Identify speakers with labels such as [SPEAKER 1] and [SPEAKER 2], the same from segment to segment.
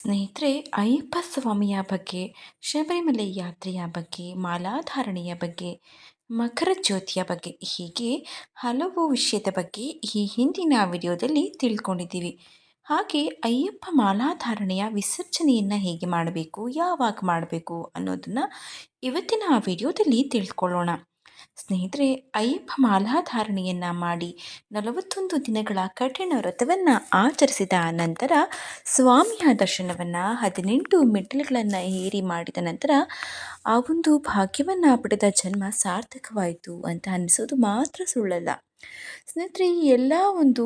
[SPEAKER 1] ಸ್ನೇಹಿತರೆ ಅಯ್ಯಪ್ಪ ಸ್ವಾಮಿಯ ಬಗ್ಗೆ, ಶಬರಿಮಲೆ ಯಾತ್ರೆಯ ಬಗ್ಗೆ, ಮಾಲಾಧಾರಣೆಯ ಬಗ್ಗೆ, ಮಕರ ಜ್ಯೋತಿಯ ಬಗ್ಗೆ ಹೀಗೆ ಹಲವು ವಿಷಯದ ಬಗ್ಗೆ ಈ ಹಿಂದಿನ ವಿಡಿಯೋದಲ್ಲಿ ತಿಳ್ಕೊಂಡಿದ್ದೀವಿ. ಹಾಗೆ ಅಯ್ಯಪ್ಪ ಮಾಲಾಧಾರಣೆಯ ವಿಸರ್ಜನೆಯನ್ನು ಹೇಗೆ ಮಾಡಬೇಕು, ಯಾವಾಗ ಮಾಡಬೇಕು ಅನ್ನೋದನ್ನು ಇವತ್ತಿನ ವಿಡಿಯೋದಲ್ಲಿ ತಿಳ್ಕೊಳ್ಳೋಣ. ಸ್ನೇಹಿತರೆ, ಅಯ್ಯಪ್ಪ ಮಾಲಾಧಾರಣೆಯನ್ನು ಮಾಡಿ ನಲವತ್ತೊಂದು ದಿನಗಳ ಕಠಿಣ ವ್ರತವನ್ನು ಆಚರಿಸಿದ ನಂತರ ಸ್ವಾಮಿಯ ದರ್ಶನವನ್ನು ಹದಿನೆಂಟು ಮೆಟ್ಟಿಲುಗಳನ್ನು ಏರಿ ಮಾಡಿದ ನಂತರ ಆ ಒಂದು ಭಾಗ್ಯವನ್ನು ಪಡೆದ ಜನ್ಮ ಸಾರ್ಥಕವಾಯಿತು ಅಂತ ಅನ್ನಿಸೋದು ಮಾತ್ರ ಸುಳ್ಳಲ್ಲ. ಸ್ನೇಹಿತರೆ, ಈ ಎಲ್ಲ ಒಂದು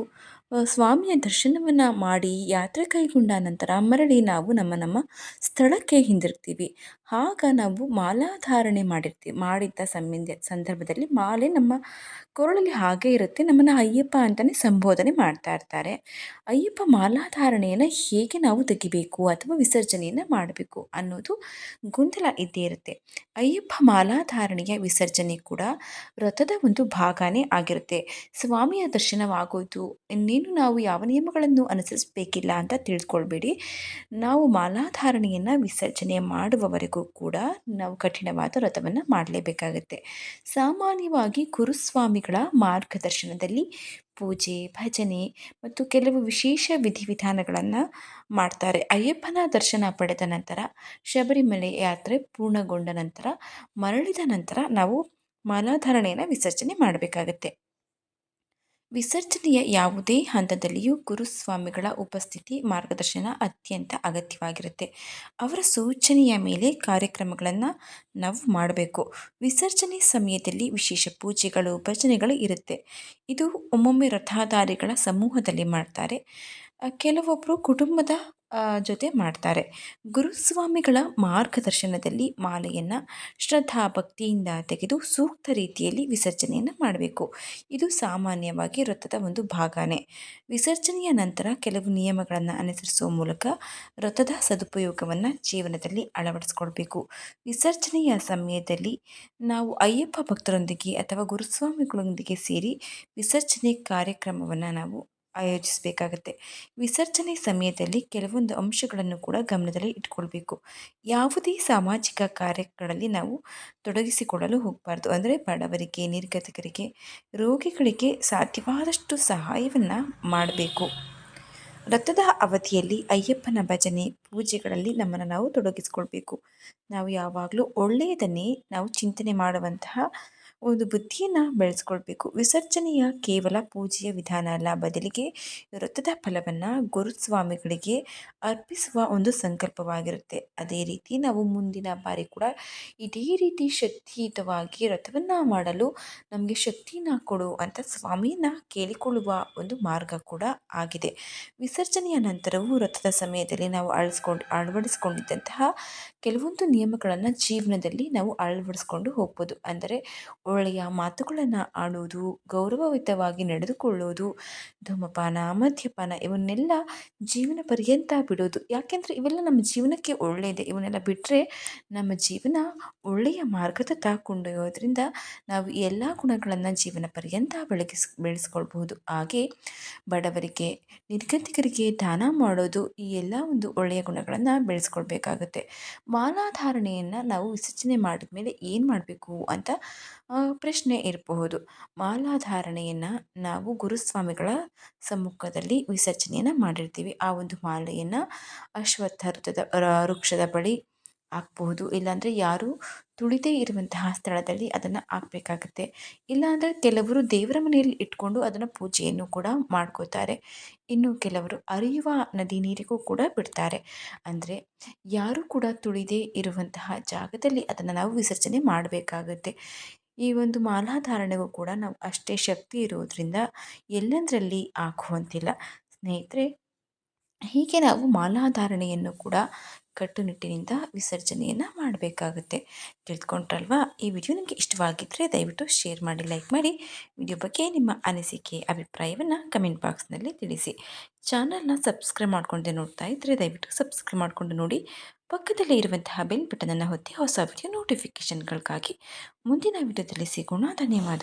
[SPEAKER 1] ಸ್ವಾಮಿಯ ದರ್ಶನವನ್ನು ಮಾಡಿ ಯಾತ್ರೆ ಕೈಗೊಂಡ ನಂತರ ಮರಳಿ ನಾವು ನಮ್ಮ ನಮ್ಮ ಸ್ಥಳಕ್ಕೆ ಹಿಂದಿರ್ತೀವಿ ಆಗ ನಾವು ಮಾಲಾಧಾರಣೆ ಮಾಡಿರ್ತೀವಿ ಮಾಡಿದ್ದ ಸಂಬಂಧ, ಸಂದರ್ಭದಲ್ಲಿ ಮಾಲೆ ನಮ್ಮ ಕೊರಳಲ್ಲಿ ಹಾಗೆ ಇರುತ್ತೆ, ನಮ್ಮನ್ನು ಅಯ್ಯಪ್ಪ ಅಂತಲೇ ಸಂಬೋಧನೆ ಮಾಡ್ತಾ ಇರ್ತಾರೆ. ಅಯ್ಯಪ್ಪ ಮಾಲಾಧಾರಣೆಯನ್ನು ಹೇಗೆ ನಾವು ತೆಗಿಬೇಕು ಅಥವಾ ವಿಸರ್ಜನೆಯನ್ನು ಮಾಡಬೇಕು ಅನ್ನೋದು ಗೊಂದಲ ಇದ್ದೇ ಇರುತ್ತೆ. ಅಯ್ಯಪ್ಪ ಮಾಲಾಧಾರಣೆಯ ವಿಸರ್ಜನೆ ಕೂಡ ವ್ರತದ ಒಂದು ಭಾಗನೇ ಆಗಿರುತ್ತೆ. ಸ್ವಾಮಿಯ ದರ್ಶನವಾಗೋದು, ಇನ್ನೇನು ನಾವು ಯಾವ ನಿಯಮಗಳನ್ನು ಅನುಸರಿಸಬೇಕಿಲ್ಲ ಅಂತ ತಿಳ್ಕೊಳ್ಬೇಡಿ. ನಾವು ಮಾಲಾಧಾರಣೆಯನ್ನು ವಿಸರ್ಜನೆ ಮಾಡುವವರೆಗೂ ಕೂಡ ನಾವು ಕಠಿಣವಾದ ವ್ರತವನ್ನು ಮಾಡಲೇಬೇಕಾಗುತ್ತೆ. ಸಾಮಾನ್ಯವಾಗಿ ಗುರುಸ್ವಾಮಿಗಳ ಮಾರ್ಗದರ್ಶನದಲ್ಲಿ ಪೂಜೆ, ಭಜನೆ ಮತ್ತು ಕೆಲವು ವಿಶೇಷ ವಿಧಿವಿಧಾನಗಳನ್ನು ಮಾಡ್ತಾರೆ. ಅಯ್ಯಪ್ಪನ ದರ್ಶನ ಪಡೆದ ನಂತರ, ಶಬರಿಮಲೆ ಯಾತ್ರೆ ಪೂರ್ಣಗೊಂಡ ನಂತರ, ಮರಳಿದ ನಂತರ ನಾವು ಮಾಲಾಧಾರಣೆಯನ್ನು ವಿಸರ್ಜನೆ ಮಾಡಬೇಕಾಗತ್ತೆ. ವಿಸರ್ಜನೆಯ ಯಾವುದೇ ಹಂತದಲ್ಲಿಯೂ ಗುರುಸ್ವಾಮಿಗಳ ಉಪಸ್ಥಿತಿ ಮಾರ್ಗದರ್ಶನ ಅತ್ಯಂತ ಅಗತ್ಯವಾಗಿರುತ್ತೆ. ಅವರ ಸೂಚನೆಯ ಮೇಲೆ ಕಾರ್ಯಕ್ರಮಗಳನ್ನು ನಾವು ಮಾಡಬೇಕು. ವಿಸರ್ಜನೆ ಸಮಯದಲ್ಲಿ ವಿಶೇಷ ಪೂಜೆಗಳು, ಭಜನೆಗಳು ಇರುತ್ತೆ. ಇದು ಒಮ್ಮೊಮ್ಮೆ ರಥಾಧಾರಿಗಳ ಸಮೂಹದಲ್ಲಿ ಮಾಡ್ತಾರೆ. ಕೆಲವೊಬ್ಬರು ಕುಟುಂಬದ ಜೊತೆ ಮಾಡ್ತಾರೆ. ಗುರುಸ್ವಾಮಿಗಳ ಮಾರ್ಗದರ್ಶನದಲ್ಲಿ ಮಾಲೆಯನ್ನು ಶ್ರದ್ಧಾ ಭಕ್ತಿಯಿಂದ ತೆಗೆದು ಸೂಕ್ತ ರೀತಿಯಲ್ಲಿ ವಿಸರ್ಜನೆಯನ್ನು ಮಾಡಬೇಕು. ಇದು ಸಾಮಾನ್ಯವಾಗಿ ವ್ರತದ ಒಂದು ಭಾಗನೇ. ವಿಸರ್ಜನೆಯ ನಂತರ ಕೆಲವು ನಿಯಮಗಳನ್ನು ಅನುಸರಿಸುವ ಮೂಲಕ ವ್ರತದ ಸದುಪಯೋಗವನ್ನು ಜೀವನದಲ್ಲಿ ಅಳವಡಿಸ್ಕೊಳ್ಬೇಕು. ವಿಸರ್ಜನೆಯ ಸಮಯದಲ್ಲಿ ನಾವು ಅಯ್ಯಪ್ಪ ಭಕ್ತರೊಂದಿಗೆ ಅಥವಾ ಗುರುಸ್ವಾಮಿಗಳೊಂದಿಗೆ ಸೇರಿ ವಿಸರ್ಜನೆ ಕಾರ್ಯಕ್ರಮವನ್ನು ನಾವು ಆಯೋಜಿಸಬೇಕಾಗತ್ತೆ. ವಿಸರ್ಜನೆ ಸಮಯದಲ್ಲಿ ಕೆಲವೊಂದು ಅಂಶಗಳನ್ನು ಕೂಡ ಗಮನದಲ್ಲಿ ಇಟ್ಕೊಳ್ಬೇಕು. ಯಾವುದೇ ಸಾಮಾಜಿಕ ಕಾರ್ಯಗಳಲ್ಲಿ ನಾವು ತೊಡಗಿಸಿಕೊಳ್ಳಲು ಹೋಗಬಾರ್ದು. ಅಂದರೆ ಬಡವರಿಗೆ, ನಿರ್ಗತಿಕರಿಗೆ, ರೋಗಿಗಳಿಗೆ ಸಾಧ್ಯವಾದಷ್ಟು ಸಹಾಯವನ್ನು ಮಾಡಬೇಕು. ವ್ರತದ ಅವಧಿಯಲ್ಲಿ ಅಯ್ಯಪ್ಪನ ಭಜನೆ, ಪೂಜೆಗಳಲ್ಲಿ ನಮ್ಮನ್ನು ನಾವು ತೊಡಗಿಸಿಕೊಳ್ಬೇಕು. ನಾವು ಯಾವಾಗಲೂ ಒಳ್ಳೆಯದನ್ನೇ ನಾವು ಚಿಂತನೆ ಮಾಡುವಂತಹ ಒಂದು ಬುದ್ಧಿಯನ್ನು ಬೆಳೆಸ್ಕೊಳ್ಬೇಕು. ವಿಸರ್ಜನೆಯ ಕೇವಲ ಪೂಜೆಯ ವಿಧಾನ ಅಲ್ಲ. ಬದಲಿಗೆ ವ್ರತದ ಫಲವನ್ನು ಗುರುಸ್ವಾಮಿಗಳಿಗೆ ಅರ್ಪಿಸುವ ಒಂದು ಸಂಕಲ್ಪವಾಗಿರುತ್ತೆ. ಅದೇ ರೀತಿ ನಾವು ಮುಂದಿನ ಬಾರಿ ಕೂಡ ಇದೇ ರೀತಿ ಶಕ್ತಿಯುತವಾಗಿ ವ್ರತವನ್ನು ಮಾಡಲು ನಮಗೆ ಶಕ್ತಿನ ಕೊಡು ಅಂತ ಸ್ವಾಮಿಯನ್ನು ಕೇಳಿಕೊಳ್ಳುವ ಒಂದು ಮಾರ್ಗ ಕೂಡ ಆಗಿದೆ. ವಿಸರ್ಜನೆಯ ನಂತರವೂ ವ್ರತದ ಸಮಯದಲ್ಲಿ ನಾವು ಅಳಿಸ್ಕೊಂಡು, ಅಳವಡಿಸ್ಕೊಂಡಿದ್ದಂತಹ ಕೆಲವೊಂದು ನಿಯಮಗಳನ್ನು ಜೀವನದಲ್ಲಿ ನಾವು ಅಳವಡಿಸ್ಕೊಂಡು ಹೋಗ್ಬೋದು. ಅಂದರೆ ಒಳ್ಳೆಯ ಮಾತುಗಳನ್ನು ಆಡುವುದು ಗೌರವಯುತವಾಗಿ ನಡೆದುಕೊಳ್ಳೋದು, ಧೂಮಪಾನ, ಮದ್ಯಪಾನ ಇವನ್ನೆಲ್ಲ ಜೀವನ ಪರ್ಯಂತ ಬಿಡೋದು. ಯಾಕೆಂದರೆ ಇವೆಲ್ಲ ನಮ್ಮ ಜೀವನಕ್ಕೆ ಒಳ್ಳೆಯದೇ ಇವನ್ನೆಲ್ಲ ಬಿಟ್ಟರೆ ನಮ್ಮ ಜೀವನ ಒಳ್ಳೆಯ ಮಾರ್ಗದತ್ತ ಕೊಂಡೊಯ್ಯೋದ್ರಿಂದ ನಾವು ಎಲ್ಲ ಗುಣಗಳನ್ನು ಜೀವನ ಪರ್ಯಂತ ಬೆಳಗಿಸ್, ಬೆಳೆಸ್ಕೊಳ್ಬಹುದು. ಹಾಗೆ ಬಡವರಿಗೆ, ನಿರ್ಗತಿಕರಿಗೆ ದಾನ ಮಾಡೋದು ಈ ಎಲ್ಲ ಒಂದು ಒಳ್ಳೆಯ ಗುಣಗಳನ್ನು ಬೆಳೆಸ್ಕೊಳ್ಬೇಕಾಗುತ್ತೆ. ಮಾಲಾಧಾರಣೆಯನ್ನು ನಾವು ವಿಸರ್ಜನೆ ಮಾಡಿದ ಮೇಲೆ ಏನು ಮಾಡಬೇಕು ಅಂತ ಪ್ರಶ್ನೆ ಇರಬಹುದು. ಮಾಲಾಧಾರಣೆಯನ್ನು ನಾವು ಗುರುಸ್ವಾಮಿಗಳ ಸಮ್ಮುಖದಲ್ಲಿ ವಿಸರ್ಜನೆಯನ್ನು ಮಾಡಿರ್ತೀವಿ. ಆ ಒಂದು ಮಾಲೆಯನ್ನು ಅಶ್ವತ್ಥ ವೃಕ್ಷದ ಬಳಿ ಹಾಕ್ಬಹುದು. ಇಲ್ಲಾಂದರೆ ಯಾರು ತುಳಿದೇ ಇರುವಂತಹ ಸ್ಥಳದಲ್ಲಿ ಅದನ್ನು ಹಾಕಬೇಕಾಗತ್ತೆ. ಇಲ್ಲಾಂದರೆ ಕೆಲವರು ದೇವರ ಮನೆಯಲ್ಲಿ ಇಟ್ಕೊಂಡು ಅದನ್ನು ಪೂಜೆಯನ್ನು ಕೂಡ ಮಾಡ್ಕೋತಾರೆ. ಇನ್ನು ಕೆಲವರು ಅರಿಯುವ ನದಿ ನೀರಿಗೂ ಕೂಡ ಬಿಡ್ತಾರೆ. ಅಂದರೆ ಯಾರು ಕೂಡ ತುಳಿದೇ ಇರುವಂತಹ ಜಾಗದಲ್ಲಿ ಅದನ್ನು ನಾವು ವಿಸರ್ಜನೆ ಮಾಡಬೇಕಾಗುತ್ತೆ. ಈ ಒಂದು ಮಾಲಾಧಾರಣೆಗೂ ಕೂಡ ನಾವು ಅಷ್ಟೇ ಶಕ್ತಿ ಇರೋದರಿಂದ ಎಲ್ಲೆಂದರಲ್ಲಿ ಹಾಕುವಂತಿಲ್ಲ ಸ್ನೇಹಿತರೆ, ಹೀಗೆ ನಾವು ಮಾಲಾಧಾರಣೆಯನ್ನು ಕೂಡ ಕಟ್ಟುನಿಟ್ಟಿನಿಂದ ವಿಸರ್ಜನೆಯನ್ನು ಮಾಡಬೇಕಾಗುತ್ತೆ. ತಿಳ್ಕೊಂಡ್ರಲ್ವಾ? ಈ ವಿಡಿಯೋ ನಿಮಗೆ ಇಷ್ಟವಾಗಿದ್ದರೆ ದಯವಿಟ್ಟು ಶೇರ್ ಮಾಡಿ, ಲೈಕ್ ಮಾಡಿ. ವಿಡಿಯೋ ಬಗ್ಗೆ ನಿಮ್ಮ ಅನಿಸಿಕೆ, ಅಭಿಪ್ರಾಯವನ್ನು ಕಮೆಂಟ್ ಬಾಕ್ಸ್ನಲ್ಲಿ ತಿಳಿಸಿ. ಚಾನಲ್ನ ಸಬ್ಸ್ಕ್ರೈಬ್ ಮಾಡ್ಕೊಂಡೆ ನೋಡ್ತಾ ಇದ್ದರೆ ದಯವಿಟ್ಟು ಸಬ್ಸ್ಕ್ರೈಬ್ ಮಾಡಿಕೊಂಡು ನೋಡಿ. ಪಕ್ಕದಲ್ಲೇ ಇರುವಂತಹ ಬೆಲ್ ಬಟನನ್ನು ಹೊತ್ತಿ ಹೊಸ ವಿಡಿಯೋ ನೋಟಿಫಿಕೇಷನ್ಗಳಿಗಾಗಿ ಮುಂದಿನ ವಿಡಿಯೋದಲ್ಲಿ ಸಿಗೋಣ. ಧನ್ಯವಾದಗಳು.